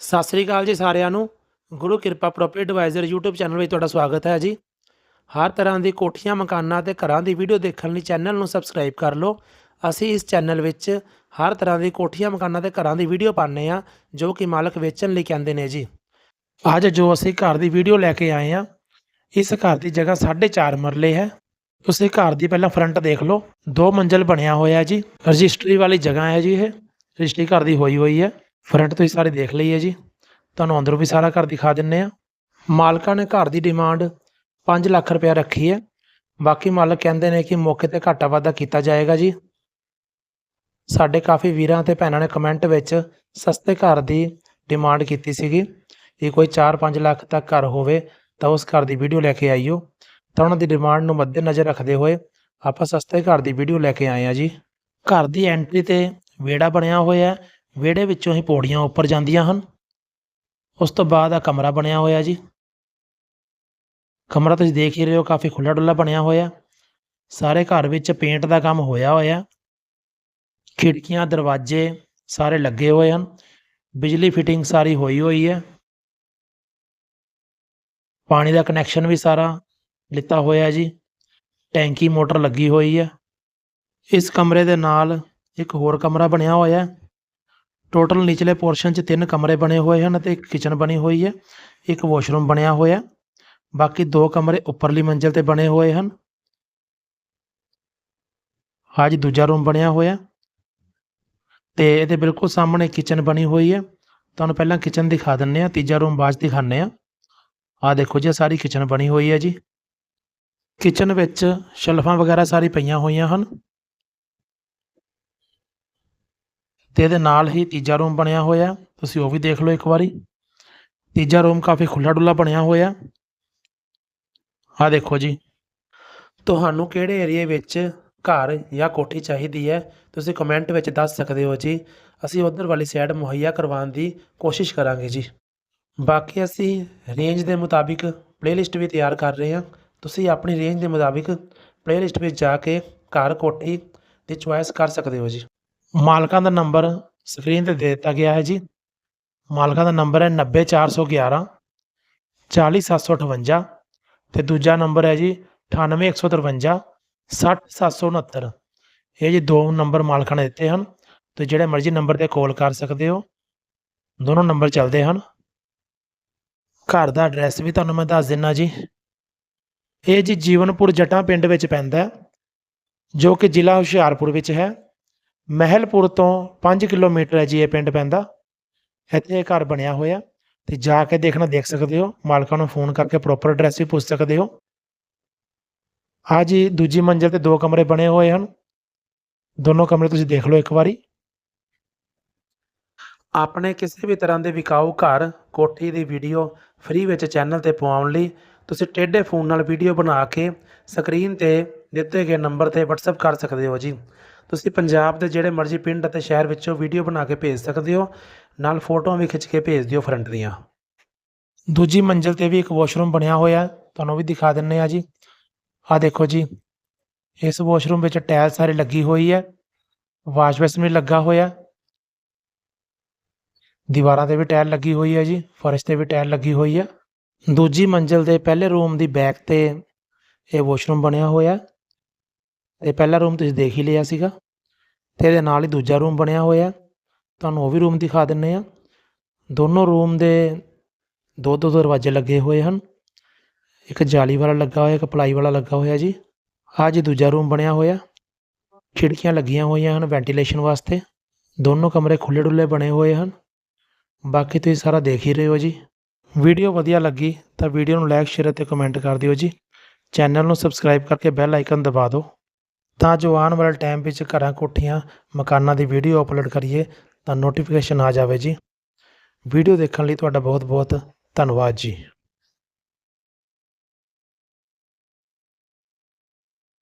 ਸਤਿ ਸ੍ਰੀ ਅਕਾਲ ਜੀ ਸਾਰਿਆਂ ਨੂੰ। ਗੁਰੂ ਕਿਰਪਾ ਪ੍ਰੋਪਰਟੀ ਐਡਵਾਈਜ਼ਰ YouTube ਚੈਨਲ ਵਿੱਚ ਤੁਹਾਡਾ ਸਵਾਗਤ ਹੈ ਜੀ। ਹਰ ਤਰ੍ਹਾਂ ਦੀ ਕੋਠੀਆਂ, ਮਕਾਨਾਂ ਤੇ ਘਰਾਂ ਦੀ ਵੀਡੀਓ ਦੇਖਣ ਲਈ ਚੈਨਲ ਨੂੰ ਸਬਸਕ੍ਰਾਈਬ ਕਰ ਲਓ। ਅਸੀਂ ਇਸ ਚੈਨਲ ਵਿੱਚ ਹਰ ਤਰ੍ਹਾਂ ਦੀ ਕੋਠੀਆਂ, ਮਕਾਨਾਂ ਤੇ ਘਰਾਂ ਦੀ ਵੀਡੀਓ ਪਾਉਂਦੇ ਆ ਜੋ ਕਿ ਮਾਲਕ ਵੇਚਣ ਲਈ ਕਹਿੰਦੇ ਨੇ ਜੀ। ਅੱਜ ਜੋ ਅਸੀਂ ਘਰ ਦੀ ਵੀਡੀਓ ਲੈ ਕੇ ਆਏ ਆ ਇਸ ਘਰ ਦੀ ਜਗ੍ਹਾ 4.5 ਮਰਲੇ ਹੈ। ਤੁਸੀਂ ਘਰ ਦੀ ਪਹਿਲਾਂ ਫਰੰਟ ਦੇਖ ਲਓ। ਦੋ ਮੰਜ਼ਲ ਬਣਿਆ ਹੋਇਆ ਜੀ। ਰਜਿਸਟਰੀ ਵਾਲੀ ਜਗ੍ਹਾ ਹੈ ਜੀ ਇਹ। ਰਜਿਸਟਰੀ ਘਰ ਦੀ ਹੋਈ ਹੋਈ ਹੈ। ਫਰੰਟ ਤੁਸੀਂ ਸਾਰੇ ਦੇਖ ਲਈ ਹੈ ਜੀ। ਤੁਹਾਨੂੰ ਅੰਦਰੋਂ ਵੀ ਸਾਰਾ ਘਰ ਦਿਖਾ ਦਿੰਨੇ ਆ। ਮਾਲਕਾਂ ਨੇ ਘਰ ਦੀ ਡਿਮਾਂਡ 5 ਲੱਖ ਰੁਪਏ ਰੱਖੀ ਹੈ। ਬਾਕੀ ਮਾਲਕ ਕਹਿੰਦੇ ਨੇ ਕਿ ਮੌਕੇ ਤੇ ਘਾਟਾ ਵਾਧਾ ਕੀਤਾ ਜਾਏਗਾ ਜੀ। ਸਾਡੇ ਕਾਫੀ ਵੀਰਾਂ ਤੇ ਭੈਣਾਂ ਨੇ ਕਮੈਂਟ ਵਿੱਚ ਸਸਤੇ ਘਰ ਦੀ ਡਿਮਾਂਡ ਕੀਤੀ ਸੀਗੀ। ਕਿ ਕੋਈ 4-5 ਲੱਖ ਤੱਕ ਘਰ ਹੋਵੇ ਤਾਂ ਉਸ ਘਰ ਦੀ ਵੀਡੀਓ ਲੈ ਕੇ ਆਈਓ। ਤਾਂ ਉਹਨਾਂ ਦੀ ਡਿਮਾਂਡ ਨੂੰ ਮੱਦੇਨਜ਼ਰ ਰੱਖਦੇ ਹੋਏ ਆਪਾਂ ਸਸਤੇ ਘਰ ਦੀ ਵੀਡੀਓ ਲੈ ਕੇ ਆਏ ਆ ਜੀ। ਘਰ ਦੀ ਐਂਟਰੀ ਤੇ ਵਿਹੜਾ ਬਣਿਆ ਹੋਇਆ ਹੈ। ਵਿਹੜੇ ਵਿੱਚੋਂ ਹੀ ਪੌੜੀਆਂ ਉੱਪਰ ਜਾਂਦੀਆਂ ਹਨ। ਉਸ ਤੋਂ ਬਾਅਦ ਆ ਕਮਰਾ ਬਣਿਆ ਹੋਇਆ ਜੀ। ਕਮਰਾ ਤੁਸੀਂ ਦੇਖ ਹੀ ਰਹੇ ਹੋ, ਕਾਫੀ ਖੁੱਲਾ ਡੁੱਲਾ ਬਣਿਆ ਹੋਇਆ। ਸਾਰੇ ਘਰ ਵਿੱਚ ਪੇਂਟ ਦਾ ਕੰਮ ਹੋਇਆ ਹੋਇਆ। ਖਿੜਕੀਆਂ, ਦਰਵਾਜ਼ੇ ਸਾਰੇ ਲੱਗੇ ਹੋਏ ਹਨ। ਬਿਜਲੀ ਫਿਟਿੰਗ ਸਾਰੀ ਹੋਈ ਹੋਈ ਹੈ। ਪਾਣੀ ਦਾ ਕਨੈਕਸ਼ਨ ਵੀ ਸਾਰਾ ਲਿੱਤਾ ਹੋਇਆ ਜੀ। ਟੈਂਕੀ, ਮੋਟਰ ਲੱਗੀ ਹੋਈ ਹੈ। ਇਸ ਕਮਰੇ ਦੇ ਨਾਲ ਇੱਕ ਹੋਰ ਕਮਰਾ ਬਣਿਆ ਹੋਇਆ। ਹੈ ਟੋਟਲ ਨਿਚਲੇ ਪੋਰਸ਼ਨ 'ਚ ਤਿੰਨ ਕਮਰੇ ਬਣੇ ਹੋਏ ਹਨ ਅਤੇ ਇੱਕ ਕਿਚਨ ਬਣੀ ਹੋਈ ਹੈ, ਇੱਕ ਵਾਸ਼ਰੂਮ ਬਣਿਆ ਹੋਇਆ ਬਾਕੀ ਦੋ ਕਮਰੇ ਉੱਪਰਲੀ ਮੰਜ਼ਿਲ ਤੇ ਬਣੇ ਹੋਏ ਹਨ। ਅੱਜ ਦੂਜਾ ਰੂਮ ਬਣਿਆ ਹੋਇਆ ਤੇ ਇਹਦੇ ਬਿਲਕੁਲ ਸਾਹਮਣੇ ਕਿਚਨ ਬਣੀ ਹੋਈ ਹੈ। ਤੁਹਾਨੂੰ ਪਹਿਲਾਂ ਕਿਚਨ ਦਿਖਾ ਦਿੰਨੇ ਆ ਤੀਜਾ ਰੂਮ ਬਾਅਦ 'ਚ ਦਿਖਾਉਂਦੇ ਆ ਆ ਦੇਖੋ ਜੀ ਸਾਰੀ ਕਿਚਨ ਬਣੀ ਹੋਈ ਹੈ ਜੀ। ਕਿਚਨ ਵਿੱਚ ਸ਼ੈਲਫਾਂ ਵਗੈਰਾ ਸਾਰੀ ਪਈਆਂ ਹੋਈਆਂ ਹਨ। ਤੇ ਇਹਦੇ ਨਾਲ ਹੀ ਤੀਜਾ ਰੂਮ ਬਣਿਆ ਹੋਇਆ। ਤੁਸੀਂ ਉਹ ਵੀ ਦੇਖ ਲਓ ਇੱਕ ਵਾਰੀ। ਤੀਜਾ ਰੂਮ ਕਾਫੀ ਖੁੱਲਾ ਡੁੱਲਾ ਬਣਿਆ ਹੋਇਆ। ਆ ਦੇਖੋ ਜੀ। ਤੁਹਾਨੂੰ ਕਿਹੜੇ ਏਰੀਏ ਵਿੱਚ ਘਰ ਜਾਂ ਕੋਠੀ ਚਾਹੀਦੀ ਹੈ, ਤੁਸੀਂ ਕਮੈਂਟ ਵਿੱਚ ਦੱਸ ਸਕਦੇ ਹੋ ਜੀ। ਅਸੀਂ ਉਧਰ ਵਾਲੀ ਸਾਈਡ ਮੁਹੱਈਆ ਕਰਵਾਉਣ ਦੀ ਕੋਸ਼ਿਸ਼ ਕਰਾਂਗੇ ਜੀ। ਬਾਕੀ ਅਸੀਂ ਰੇਂਜ ਦੇ ਮੁਤਾਬਿਕ ਪਲੇਲਿਸਟ ਵੀ ਤਿਆਰ ਕਰ ਰਹੇ ਹਾਂ। ਤੁਸੀਂ ਆਪਣੀ ਰੇਂਜ ਦੇ ਮੁਤਾਬਿਕ ਪਲੇਲਿਸਟ ਵਿੱਚ ਜਾ ਕੇ ਘਰ ਕੋਠੀ ਦੀ ਚੁਆਇਸ ਕਰ ਸਕਦੇ ਹੋ ਜੀ। ਮਾਲਕਾਂ ਦਾ ਨੰਬਰ ਸਕਰੀਨ ਤੇ ਦੇ ਦਿੱਤਾ ਗਿਆ ਹੈ ਜੀ। ਮਾਲਕਾਂ ਦਾ ਨੰਬਰ ਹੈ 90411 40758 ਤੇ ਦੂਜਾ ਨੰਬਰ ਹੈ ਜੀ 98153 60769 ਇਹ ਜੀ ਦੋ ਨੰਬਰ ਮਾਲਕਾਂ ਨੇ ਦਿੱਤੇ ਹਨ ਤੇ ਜਿਹੜੇ ਮਰਜ਼ੀ ਨੰਬਰ ਤੇ ਕਾਲ ਕਰ ਸਕਦੇ ਹੋ। ਦੋਨੋਂ ਨੰਬਰ ਚੱਲਦੇ ਹਨ। ਘਰ ਦਾ ਐਡਰੈਸ ਵੀ ਤੁਹਾਨੂੰ ਮੈਂ ਦੱਸ ਦਿੰਨਾ ਜੀ। ਇਹ ਜੀ ਜੀਵਨਪੁਰ ਜਟਾਂ ਪਿੰਡ ਵਿੱਚ ਪੈਂਦਾ ਜੋ ਕਿ ਜ਼ਿਲ੍ਹਾ ਹੁਸ਼ਿਆਰਪੁਰ ਵਿੱਚ ਹੈ। ਮਹਿਲਪੁਰ ਤੋਂ 5 ਕਿਲੋਮੀਟਰ ਹੈ ਜੀ ਇਹ ਪਿੰਡ ਪੈਂਦਾ। ਇੱਥੇ ਇਹ ਘਰ ਬਣਿਆ ਹੋਇਆ। ਤੇ ਜਾ ਕੇ ਦੇਖਣਾ, ਦੇਖ ਸਕਦੇ ਹੋ। ਮਾਲਕਾਂ ਨੂੰ ਫੋਨ ਕਰਕੇ ਪ੍ਰੋਪਰ ਐਡਰੈਸ ਵੀ ਪੁੱਛ ਸਕਦੇ ਹੋ। ਆ ਜੀ, ਦੂਜੀ ਮੰਜ਼ਿਲ ਤੇ ਦੋ ਕਮਰੇ ਬਣੇ ਹੋਏ ਹਨ। ਦੋਨੋਂ ਕਮਰੇ ਤੁਸੀਂ ਦੇਖ ਲਓ ਇੱਕ ਵਾਰੀ। ਆਪਣੇ ਕਿਸੇ ਵੀ ਤਰ੍ਹਾਂ ਦੇ ਵਿਕਾਊ ਘਰ, ਕੋਠੀ ਦੀ ਵੀਡੀਓ ਫ੍ਰੀ ਵਿੱਚ ਚੈਨਲ ਤੇ ਪਵਾਉਣ ਲਈ ਤੁਸੀਂ ਟੇਢੇ ਫੋਨ ਨਾਲ ਵੀਡੀਓ ਬਣਾ ਕੇ ਸਕਰੀਨ ਤੇ ਦਿੱਤੇ ਗਏ ਨੰਬਰ ਤੇ WhatsApp ਕਰ ਸਕਦੇ ਹੋ ਜੀ। ਤੁਸੀਂ ਪੰਜਾਬ ਦੇ ਜਿਹੜੇ ਮਰਜ਼ੀ ਪਿੰਡ ਅਤੇ ਸ਼ਹਿਰ ਵਿੱਚੋਂ ਵੀਡੀਓ ਬਣਾ ਕੇ ਭੇਜ ਸਕਦੇ ਹੋ, ਨਾਲ ਫੋਟੋਆਂ ਵੀ ਖਿੱਚ ਕੇ ਭੇਜ ਦਿਓ ਫਰੰਟ ਦੀਆਂ। ਦੂਜੀ ਮੰਜ਼ਿਲ ਤੇ ਵੀ ਇੱਕ ਵਾਸ਼ਰੂਮ ਬਣਿਆ ਹੋਇਆ ਤੁਹਾਨੂੰ ਵੀ ਦਿਖਾ ਦਿੰਨੇ ਆ ਜੀ। ਆ ਦੇਖੋ ਜੀ, ਇਸ ਵਾਸ਼ਰੂਮ ਵਿੱਚ ਟਾਇਲ ਸਾਰੀ ਲੱਗੀ ਹੋਈ ਹੈ ਵਾਸ਼ ਬੇਸਿਨ ਵੀ ਲੱਗਾ ਹੋਇਆ ਦੀਵਾਰਾਂ ਤੇ ਵੀ ਟਾਇਲ ਲੱਗੀ ਹੋਈ ਹੈ ਜੀ, ਫਰਸ਼ ਤੇ ਵੀ ਟਾਇਲ ਲੱਗੀ ਹੋਈ ਹੈ। ਦੂਜੀ ਮੰਜ਼ਿਲ ਦੇ ਪਹਿਲੇ ਰੂਮ ਦੀ ਬੈਕ ਤੇ ਇਹ ਵਾਸ਼ਰੂਮ ਬਣਿਆ ਹੋਇਆ ਇਹ ਪਹਿਲਾ ਰੂਮ ਤੁਸੀਂ ਦੇਖ ਹੀ ਲਿਆ ਸੀਗਾ ਤੇ ਇਹਦੇ ਨਾਲ ਹੀ ਦੂਜਾ ਰੂਮ ਬਣਿਆ ਹੋਇਆ। ਤੁਹਾਨੂੰ ਉਹ ਵੀ ਰੂਮ ਦਿਖਾ ਦਿੰਨੇ ਆ। ਦੋਨੋਂ ਰੂਮ ਦੇ ਦੋ ਦੋ ਦਰਵਾਜ਼ੇ ਲੱਗੇ ਹੋਏ ਹਨ। ਇੱਕ ਜਾਲੀ ਵਾਲਾ ਲੱਗਾ ਹੋਇਆ, ਇੱਕ ਪਲਾਈ ਵਾਲਾ ਲੱਗਾ ਹੋਇਆ ਜੀ। ਆਹ ਜੀ ਦੂਜਾ ਰੂਮ ਬਣਿਆ ਹੋਇਆ। ਖਿੜਕੀਆਂ ਲੱਗੀਆਂ ਹੋਈਆਂ ਹਨ ਵੈਂਟੀਲੇਸ਼ਨ ਵਾਸਤੇ। ਦੋਨੋਂ ਕਮਰੇ ਖੁੱਲੇ ਡੁੱਲੇ ਬਣੇ ਹੋਏ ਹਨ। ਬਾਕੀ ਤੁਸੀਂ ਸਾਰਾ ਦੇਖ ਹੀ ਰਹੇ ਹੋ ਜੀ। ਵੀਡੀਓ ਵਧੀਆ ਲੱਗੀ ਤਾਂ ਵੀਡੀਓ ਨੂੰ ਲਾਈਕ ਸ਼ੇਅਰ ਅਤੇ ਕਮੈਂਟ ਕਰ ਦਿਓ ਜੀ। ਚੈਨਲ ਨੂੰ ਸਬਸਕ੍ਰਾਈਬ ਕਰਕੇ ਬੈਲ ਆਈਕਨ ਦਬਾ ਦਿਓ। ਤਾਂ ਜੋ ਆਉਣ ਵਾਲੇ ਟਾਈਮ ਵਿੱਚ ਘਰਾਂ ਕੋਠੀਆਂ, ਮਕਾਨਾਂ ਦੀ ਵੀਡੀਓ ਅਪਲੋਡ ਕਰੀਏ, ਤਾਂ ਨੋਟੀਫਿਕੇਸ਼ਨ ਆ ਜਾਵੇ ਜੀ। ਵੀਡੀਓ ਦੇਖਣ ਲਈ ਤੁਹਾਡਾ ਬਹੁਤ ਬਹੁਤ ਧੰਨਵਾਦ ਜੀ।